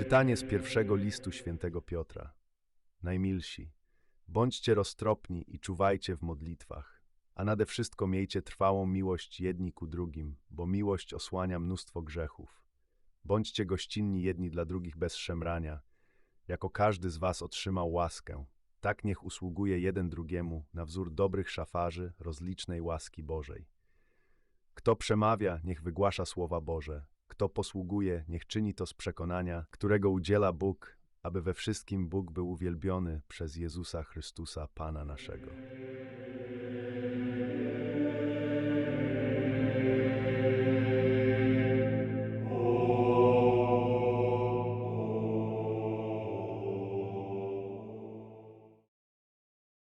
Czytanie z pierwszego listu świętego Piotra. Najmilsi, bądźcie roztropni i czuwajcie w modlitwach, a nade wszystko miejcie trwałą miłość jedni ku drugim, bo miłość osłania mnóstwo grzechów. Bądźcie gościnni jedni dla drugich bez szemrania, jako każdy z was otrzymał łaskę. Tak niech usługuje jeden drugiemu na wzór dobrych szafarzy rozlicznej łaski Bożej. Kto przemawia, niech wygłasza słowa Boże. Kto posługuje, niech czyni to z przekonania, którego udziela Bóg, aby we wszystkim Bóg był uwielbiony przez Jezusa Chrystusa, Pana naszego.